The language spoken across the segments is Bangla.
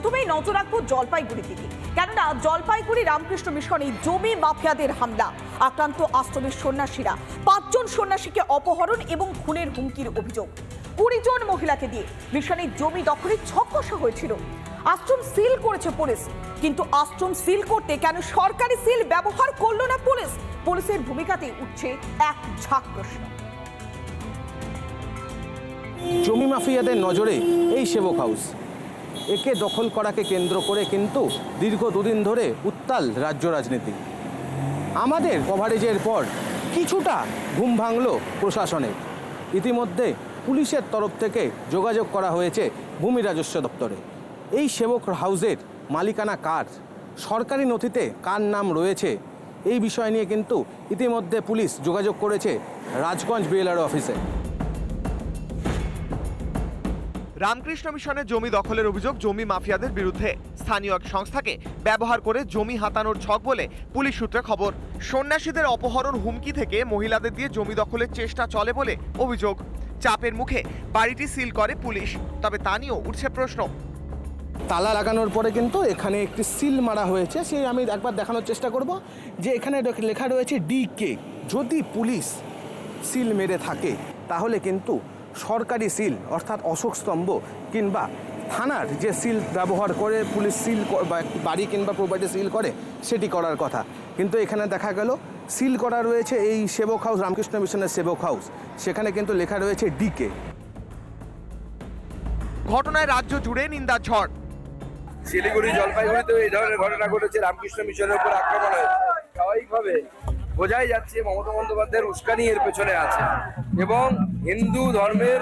প্রথমেই নজর রাখব জলপাইগুড়ির দিকে। কেননা জলপাইগুড়ি রামকৃষ্ণ মিশনে জমি মাফিয়াদের হামলা। আক্রান্ত আশ্রমের সন্ন্যাসীরা পাঁচজন সন্ন্যাসীকে অপহরণ এবং খুনের হুমকির অভিযোগ। কুড়ি জন মহিলাকে দিয়ে মিশনের জমি দখলে ছকষা হয়েছিল। আশ্রম সিল করেছে পুলিশ, কিন্তু আশ্রম সিল করতে কেন সরকারি সিল ব্যবহার করল না পুলিশ? পুলিশের ভূমিকাতে উঠছে এক ঝাঁক প্রশ্ন। জমি মাফিয়াদের নজরে এই সেবক হাউস। একে দখল করাকে কেন্দ্র করে কিন্তু দীর্ঘ দুদিন ধরে উত্তাল রাজ্য রাজনীতি। আমাদের কভারেজের পর কিছুটা ঘুম ভাঙল প্রশাসনের। ইতিমধ্যে পুলিশের তরফ থেকে যোগাযোগ করা হয়েছে ভূমি রাজস্ব দপ্তরে। এই সেবক হাউসের মালিকানা কার? সরকারি নথিতে কার নাম রয়েছে? এই বিষয় নিয়ে কিন্তু ইতিমধ্যে পুলিশ যোগাযোগ করেছে রাজগঞ্জ বিএলআর অফিসে। রামকৃষ্ণ মিশনের জমি দখলের অভিযোগ জমি মাফিয়াদের বিরুদ্ধে স্থানীয় এক সংস্থাকে ব্যবহার করে জমি হাতানোর ছক বলে পুলিশ সূত্রে খবর। সন্ন্যাসীদের অপহরণ হুমকি থেকে মহিলাদের দিয়ে জমি দখলের চেষ্টা চলে বলে অভিযোগ। চাপের মুখে বাড়িটি সিল করে পুলিশ, তবে তা নিয়েও উঠছে প্রশ্ন। তালা লাগানোর পরে কিন্তু এখানে একটি সিল মারা হয়েছে, সেই আমি একবার দেখানোর চেষ্টা করব। যে এখানে লেখা রয়েছে ডি কে। যদি পুলিশ সিল মেরে থাকে, তাহলে কিন্তু সরকারি সিল অর্থাৎ অশোক স্তম্ভ কিংবা থানার যে সিল ব্যবহার করে পুলিশ সিল বা বাড়ি কিংবা প্রপার্টি সিল করে সেটি করার কথা। কিন্তু এখানে দেখা গেল সিল করা রয়েছে এই সেবক হাউস রামকৃষ্ণ মিশনের সেবক হাউস। সেখানে কিন্তু লেখা রয়েছে ডিকে। ঘটনায় রাজ্য জুড়ে নিন্দার ঝড়। শিলিগুড়ি জলপাইগুড়িতেও এই ধরনের ঘটনা ঘটেছে। রামকৃষ্ণ মিশনের উপর আক্রমণ হয়েছে। স্বাভাবিকভাবে বোঝাই যাচ্ছে মমতা বন্দ্যোপাধ্যায়ের উস্কানি এর পেছনে আছে। এবং হিন্দু ধর্মের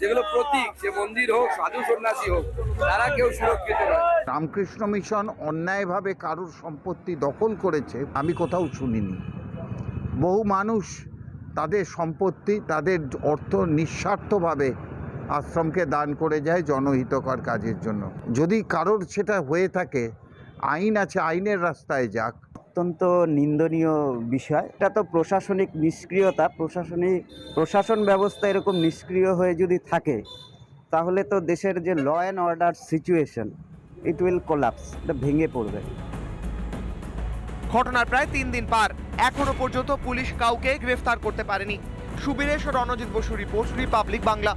যেগুলো প্রতীক সে মন্দির হোক, সাধু সন্ন্যাসী হোক, তারা কেউ সুরক্ষিত নয়। রামকৃষ্ণ মিশন অন্যায়ভাবে কারুর সম্পত্তি দখল করেছে, আমি কোথাও শুনিনি। বহু মানুষ তাদের সম্পত্তি, তাদের অর্থ নিঃস্বার্থভাবে আশ্রমকে দান করে যায় জনহিতকর কাজের জন্য। যদি কারোর সেটা হয়ে থাকে, আইন আছে, আইনের রাস্তায় যাক। অত্যন্ত নিন্দনীয় বিষয়। এটা তো প্রশাসনিক নিষ্ক্রিয়তা প্রশাসনিক প্রশাসন ব্যবস্থা এরকম নিষ্ক্রিয় হয়ে যদি থাকে তাহলে তো দেশের যে law and order situation it will collapse এটা ভেঙে পড়বে। ঘটনার প্রায় তিন দিন পার এখনও পর্যন্ত পুলিশ কাউকে গ্রেফতার করতে পারেনি। Subiresh Ranajit Basu report Republic Bangla.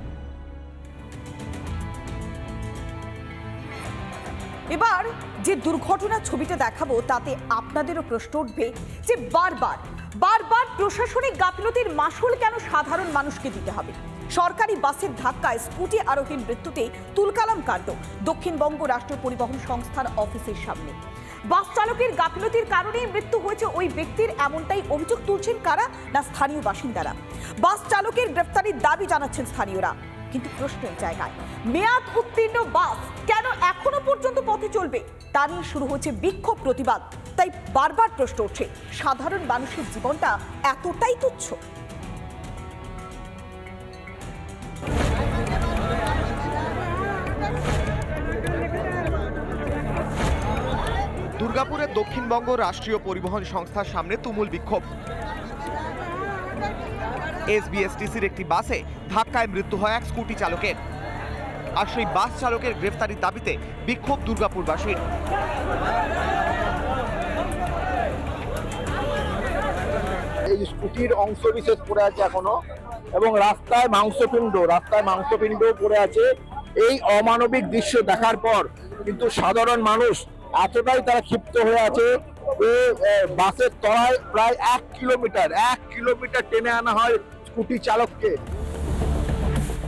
এবার যে দুর্ঘটনার ছবিটা দেখাবো, তাতে আপনাদেরও প্রশ্ন উঠবে যে বারবার বারবার প্রশাসনিক গাফিলতির মাসুল কেন সাধারণ মানুষকে দিতে হবে? সরকারি বাসের ধাক্কায় স্কুটি আরোহীর মৃত্যুতে তুলকালাম কাণ্ড, দক্ষিণবঙ্গ রাষ্ট্রীয় পরিবহন সংস্থার অফিসের সামনে। বাস চালকের গাফিলতির কারণেই মৃত্যু হয়েছে ওই ব্যক্তির, এমনটাই অভিযোগ তুলছেন কারা না স্থানীয় বাসিন্দারা? বাস চালকের গ্রেফতারির দাবি জানাচ্ছেন স্থানীয়রা। কিন্তু প্রশ্নের জায়গায়। মেয়াদ উত্তীর্ণ বাস কেন এখনও পর্যন্ত পথে চলবে? তা নিয়ে শুরু হচ্ছে বিক্ষোভ প্রতিবাদ। তাই বারবার প্রশ্ন উঠছে সাধারণ মানুষের জীবনটা এতটাই তুচ্ছ। দুর্গাপুরের দক্ষিণবঙ্গ রাষ্ট্রীয় পরিবহন সংস্থার সামনে তুমুল বিক্ষোভ। এসবিএসটিসির একটি বাসে ধাক্কায় মৃত্যু হয় এক স্কুটি চালকের। আর সেই বাস চালকের গ্রেফতারির দাবিতে বিক্ষোভ দুর্গাপুরবাসীর। এই স্কুটির অংশ বিশেষ পড়ে আছে এখনও এবং রাস্তায় মাংসপিণ্ড রাস্তায় মাংসপিণ্ড পড়ে আছে। এই অমানবিক দৃশ্য দেখার পর কিন্তু সাধারণ মানুষ এতটাই তারা ক্ষিপ্ত হয়ে আছে বাসের তলায় প্রায় এক কিলোমিটার এক কিলোমিটার টেনে আনা হয় স্কুটি চালককে।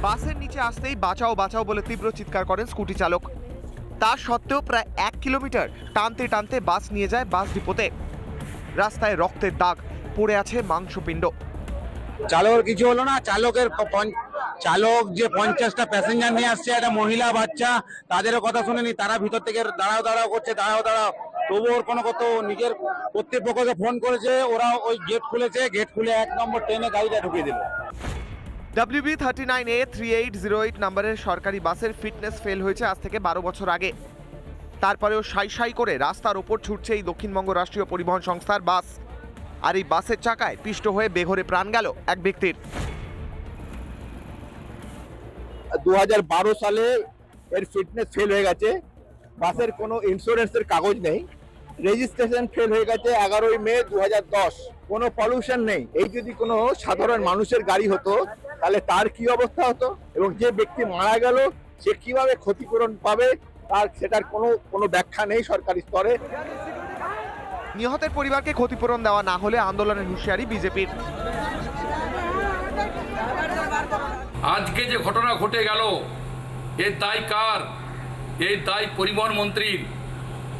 বাসের নিচে আসতেই বাঁচাও বাঁচাও বলে তীব্র চিৎকার করেন স্কুটি চালক। তা সত্ত্বেও প্রায় এক কিলোমিটার টানতে টানতে বাস নিয়ে যায় বাস ডিপোতে। রাস্তায় রক্তের দাগ পড়ে আছে মাংসপিণ্ড। চালকের কিছু হলো না চালকের পঞ্চ- চালক যে পঞ্চাশটা প্যাসেঞ্জার নিয়ে আসছে একটা মহিলা বাচ্চা তাদেরও কথা শুনেনি তারা ভিতর থেকে দাঁড়াও দাঁড়াও করছে দাঁড়াও দাঁড়াও। তবু ওর কোনো কত নিজের কর্তৃপক্ষকে ফোন করেছে ওরা ওই গেট খুলেছে গেট খুলে এক নম্বর ট্রেনে গাড়িটা ঢুকিয়ে দিল। WB thirty nine A three eight zero eight নাম্বারের সরকারি বাসের ফিটনেস ফেল হয়েছে আজ থেকে বারো বছর আগে। তারপরেও সাই সাই করে রাস্তার ওপর ছুটছে এই দক্ষিণবঙ্গ রাষ্ট্রীয় পরিবহন সংস্থার বাস। আর এই বাসের চাকায় পিষ্ট হয়ে বেঘরে প্রাণ গেল এক ব্যক্তির। দু হাজার বারো সালে এর ফিটনেস ফেল হয়ে গেছে। বাসের কোনো ইন্স্যুরেন্সের কাগজ নেই। রেজিস্ট্রেশন ফেল হয়ে গেছে এগারোই মে দু হাজার দশ। কোনো পলিউশন নেই। এই যদি কোনো সাধারণ মানুষের গাড়ি হতো তাহলে তার কি অবস্থা হতো? এবং যে ব্যক্তি মারা গেল সে কীভাবে ক্ষতিপূরণ পাবে? তার সেটার কোনো কোনো ব্যাখ্যা নেই সরকারি স্তরে। নিহতের পরিবারকে ক্ষতিপূরণ দেওয়া না হলে আন্দোলনের হুঁশিয়ারি বিজেপির। আজকে যে ঘটনা ঘটে গেল এর দায় কার? এই দায় পরিবহন মন্ত্রীর।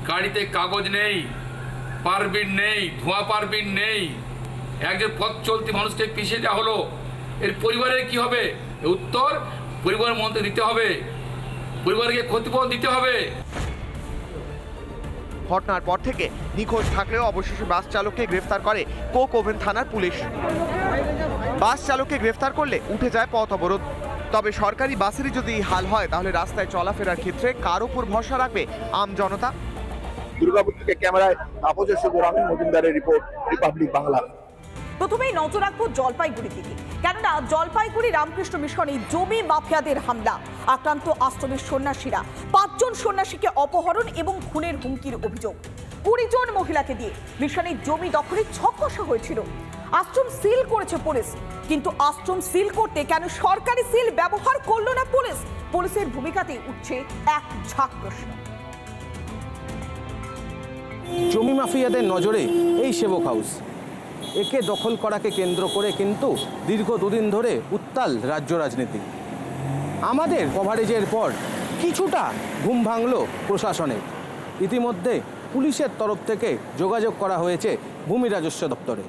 গাড়িতে কাগজ নেই পারবিট নেই, ধোঁয়া পারবিট নেই। একজন পথ চলতি মানুষকে পিছিয়ে দেওয়া হলো, এর পরিবারের কি হবে? উত্তর পরিবহন মন্ত্রী দিতে হবে। পরিবারকে ক্ষতিপূরণ দিতে হবে। ঘটনার পর থেকে নিখোঁজ থাকলেও অবশেষে বাস চালককে গ্রেফতার করে কোক ওভেন থানার পুলিশ। বাস চালককে গ্রেফতার করলে উঠে যায় পথ অবরোধ। তবে সরকারি বাসেরই যদি হাল হয়, তাহলে রাস্তায় চলাফেরার ক্ষেত্রে কার উপর ভরসা রাখবে আম জনতা? দুর্গাপুর থেকে ক্যামেরায় তাপজের শুভর আমি মজুমদারের রিপোর্ট রিপাবলিক বাংলা। প্রথমেই নজর রাখব জলপাইগুড়ি দিকে। কেননা জলপাইগুড়ি রামকৃষ্ণ মিশনে জমি মাফিয়াদের হামলা। আক্রান্ত আশ্রমের সন্ন্যাসীরা পাঁচজন সন্ন্যাসীকে অপহরণ এবং খুনের হুমকির অভিযোগ। কুড়ি জন মহিলাকে দিয়ে মিশনের জমি দখলে ছকষা হয়েছিল। আশ্রম সিল করেছে পুলিশ। কিন্তু আশ্রম সিল করতে কেন সরকারি সিল ব্যবহার করল না পুলিশ? পুলিশের ভূমিকাতে উঠছে এক ঝাঁক প্রশ্ন। জমি মাফিয়াদের নজরে এই সেবক হাউস। একে দখল করাকে কেন্দ্র করে কিন্তু দীর্ঘ দুদিন ধরে উত্তাল রাজ্য রাজনীতি। আমাদের কভারেজের পর কিছুটা ঘুম ভাঙল প্রশাসনের ইতিমধ্যে পুলিশের তরফ থেকে যোগাযোগ করা হয়েছে ভূমি রাজস্ব দপ্তরে।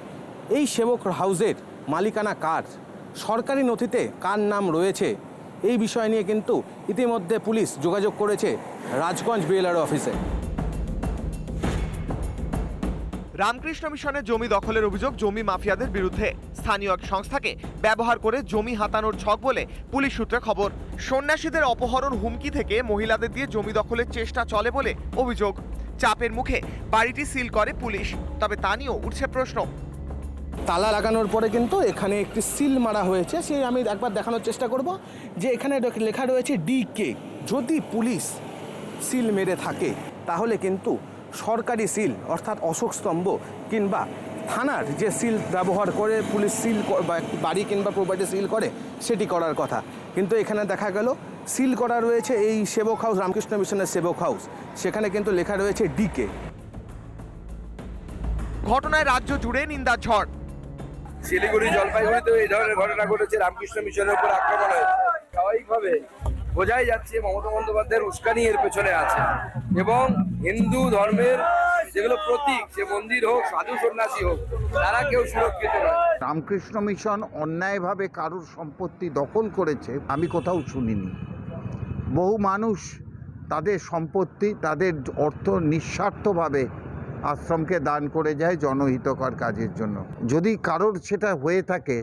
এই সেবক হাউসের মালিকানা কার? সরকারি নথিতে কার নাম রয়েছে? এই বিষয় নিয়ে কিন্তু ইতিমধ্যে পুলিশ যোগাযোগ করেছে রাজগঞ্জ বিএলআর অফিসে। রামকৃষ্ণ মিশনের জমি দখলের অভিযোগ জমি মাফিয়াদের বিরুদ্ধে স্থানীয় এক সংস্থাকে ব্যবহার করে জমি হাতানোর ছক বলে পুলিশ সূত্রে খবর। সন্ন্যাসীদের অপহরণ হুমকি থেকে মহিলাদের দিয়ে জমি দখলের চেষ্টা চলে বলে অভিযোগ। চাপের মুখে বাড়িটি সিল করে পুলিশ, তবে তা নিয়েও উঠছে প্রশ্ন। তালা লাগানোর পরে কিন্তু এখানে একটি সিল মারা হয়েছে, সেই আমি একবার দেখানোর চেষ্টা করব, যে এখানে লেখা রয়েছে ডি কে। যদি পুলিশ সিল মেরে থাকে, তাহলে কিন্তু সরকারি সিল অর্থাৎ অশোক স্তম্ভ কিংবা থানার যে সিল ব্যবহার করে পুলিশ সিল বাড়ি কিংবা প্রপার্টি সিল করে সেটি করার কথা। কিন্তু এখানে দেখা গেল সিল করা রয়েছে এই সেবক হাউস রামকৃষ্ণ মিশনের সেবক হাউস। সেখানে কিন্তু লেখা রয়েছে ডিকে। ঘটনায় রাজ্য জুড়ে নিন্দার ঝড়। শিলিগুড়ি জলপাইগুড়িতেও এই ধরনের ঘটনা ঘটেছে। রামকৃষ্ণ মিশনের উপর আক্রমণ হয়েছে। স্বাভাবিকভাবে বোঝাই যাচ্ছে মমতা বন্দ্যোপাধ্যায়ের উস্কানি এর পেছনে আছে। এবং হিন্দু ধর্মের যেগুলো প্রতীক সে মন্দির হোক, সাধু সন্ন্যাসী হোক, তারা কেউ সুরক্ষিত নয়। রামকৃষ্ণ মিশন অন্যায়ভাবে কারুর সম্পত্তি দখল করেছে, আমি কোথাও শুনিনি। বহু মানুষ তাদের সম্পত্তি, তাদের অর্থ নিঃস্বার্থভাবে আশ্রমকে দান করে যায় জনহিতকর কাজের জন্য। যদি কারোর সেটা হয়ে থাকে,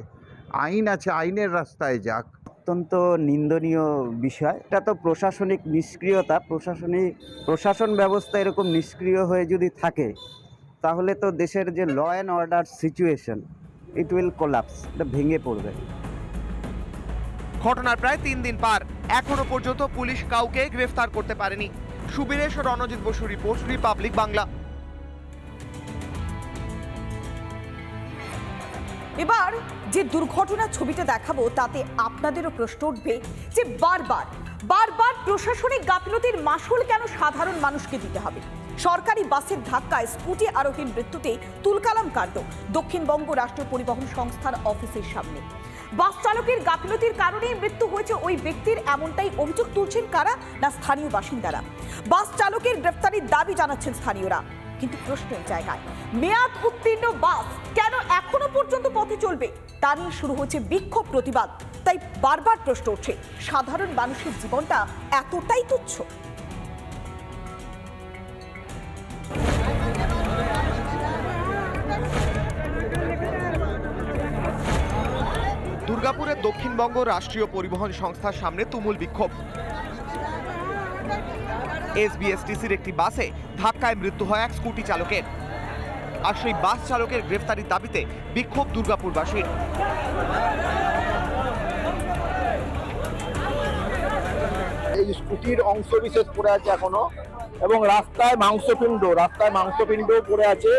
আইন আছে, আইনের রাস্তায় যাক। অত্যন্ত নিন্দনীয় বিষয়। এটা তো প্রশাসনিক নিষ্ক্রিয়তা প্রশাসনিক প্রশাসন ব্যবস্থা এরকম নিষ্ক্রিয় হয়ে যদি থাকে, তাহলে তো দেশের যে law and order situation it will collapse এটা ভেঙে পড়বে। ঘটনার প্রায় তিন দিন পার, এখনও পর্যন্ত পুলিশ কাউকে গ্রেফতার করতে পারেনি। Subiresh Ranajit Basu report, Republic Bangla. এবার যে দুর্ঘটনার ছবিটা দেখাবো, তাতে আপনাদেরও প্রশ্ন উঠবে যে বারবার বারবার প্রশাসনিক গাফিলতির মাসুল কেন সাধারণ মানুষকে দিতে হবে? সরকারি বাসের ধাক্কায় স্কুটি আরোহীর মৃত্যুতে তুলকালাম কাণ্ড, দক্ষিণবঙ্গ রাষ্ট্র পরিবহন সংস্থার অফিসের সামনে। বাস চালকের গাফিলতির কারণেই মৃত্যু হয়েছে ওই ব্যক্তির, এমনটাই অভিযোগ তুলছেন কারা না স্থানীয় বাসিন্দারা? বাস চালকের গ্রেফতারির দাবি জানাচ্ছেন স্থানীয়রা। কিন্তু প্রশ্নের জায়গায়। মেয়াদ উত্তীর্ণ বাস কেন এখনও পর্যন্ত পথে চলবে? তা নিয়ে শুরু হচ্ছে বিক্ষোভ প্রতিবাদ। তাই বারবার প্রশ্ন উঠছে সাধারণ মানুষের জীবনটা এতটাই তুচ্ছ। দুর্গাপুরের দক্ষিণবঙ্গ রাষ্ট্রীয় পরিবহন সংস্থার সামনে তুমুল বিক্ষোভ। এসবিএসটিসির একটি বাসে ধাক্কায় মৃত্যু হয় এক স্কুটি চালকের। আর সেই বাস চালকের গ্রেফতারির দাবিতে বিক্ষোভ দুর্গাপুরবাসীর। এই স্কুটির অংশ বিশেষ পড়ে আছে এখনও এবং রাস্তায় মাংসপিণ্ড রাস্তায় মাংসপিণ্ড পড়ে আছে।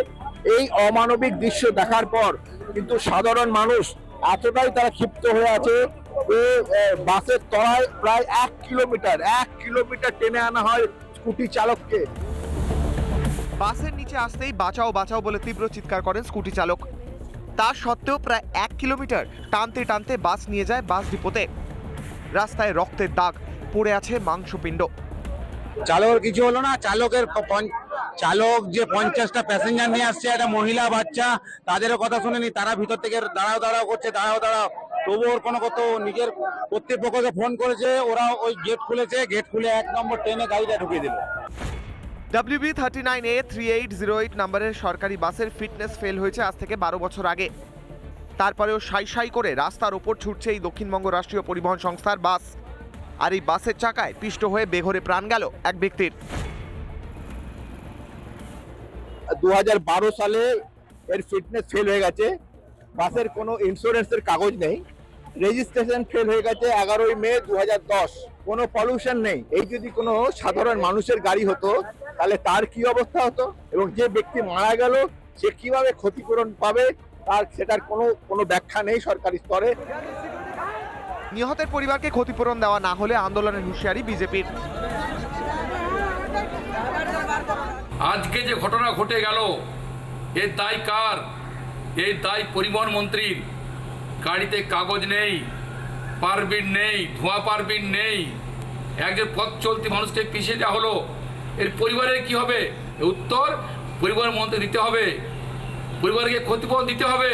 এই অমানবিক দৃশ্য দেখার পর কিন্তু সাধারণ মানুষ এতটাই তারা ক্ষিপ্ত হয়ে আছে বাসের তলায় প্রায় এক কিলোমিটার এক কিলোমিটার টেনে আনা হয় স্কুটি চালককে। বাসের নিচে আসতেই বাঁচাও বাঁচাও বলে তীব্র চিৎকার করেন স্কুটি চালক। তা সত্ত্বেও প্রায় এক কিলোমিটার টানতে টানতে বাস নিয়ে যায় বাস ডিপোতে। রাস্তায় রক্তের দাগ পড়ে আছে মাংসপিণ্ড। চালকের কিছু হলো না চালকের পঞ্চ- চালক যে পঞ্চাশটা প্যাসেঞ্জার নিয়ে আসছে একটা মহিলা বাচ্চা তাদেরও কথা শুনেনি তারা ভিতর থেকে দাঁড়াও দাঁড়াও করছে দাঁড়াও দাঁড়াও। তবু ওর কোনো কত নিজের কর্তৃপক্ষকে ফোন করেছে ওরা ওই গেট খুলেছে গেট খুলে এক নম্বর ট্রেনে গাড়িটা ঢুকিয়ে দিল। WB thirty nine A three eight zero eight নাম্বারের সরকারি বাসের ফিটনেস ফেল হয়েছে আজ থেকে বারো বছর আগে। তারপরেও সাই সাই করে রাস্তার ওপর ছুটছে এই দক্ষিণবঙ্গ রাষ্ট্রীয় পরিবহন সংস্থার বাস। আর এই বাসের চাকায় পিষ্ট হয়ে বেঘরে প্রাণ গেল এক ব্যক্তির। দু হাজার বারো সালে এর ফিটনেস ফেল হয়ে গেছে। বাসের কোনো ইন্স্যুরেন্সের কাগজ নেই। রেজিস্ট্রেশন ফেল হয়ে গেছে এগারোই মে দু হাজার দশ। কোনো পলিউশন নেই। এই যদি কোনো সাধারণ মানুষের গাড়ি হতো তাহলে তার কি অবস্থা হতো? এবং যে ব্যক্তি মারা গেল সে কীভাবে ক্ষতিপূরণ পাবে? তার সেটার কোনো কোনো ব্যাখ্যা নেই সরকারি স্তরে। নিহতের পরিবারকে ক্ষতিপূরণ দেওয়া না হলে আন্দোলনের হুঁশিয়ারি বিজেপির। আজকে যে ঘটনা ঘটে গেল এর দায় কার? এই দায় পরিবহন মন্ত্রীর। গাড়িতে কাগজ নেই, পারমিট নেই, ধোঁয়া পারমিট নেই। একজন পথ চলতি মানুষকে পিছিয়ে দেওয়া হলো, এর পরিবারের কি হবে? উত্তর পরিবহন মন্ত্রী দিতে হবে। পরিবারকে ক্ষতিপূরণ দিতে হবে।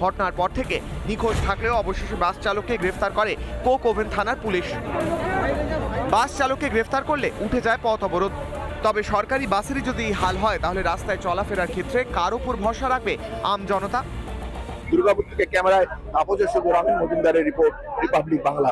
ঘটনার পর থেকে নিখোঁজ থাকলেও অবশেষে বাস চালককে গ্রেফতার করে কোক ওভেন থানার পুলিশ। বাস চালককে গ্রেফতার করলে উঠে যায় পথ অবরোধ। তবে সরকারি বাসেরই যদি হাল হয়, তাহলে রাস্তায় চলাফেরার ক্ষেত্রে কার উপর ভরসা রাখবে আম জনতা? দুর্গাপুর থেকে ক্যামেরায় তাপস সুগুর আমি মজুমদারের রিপোর্ট রিপাবলিক বাংলা।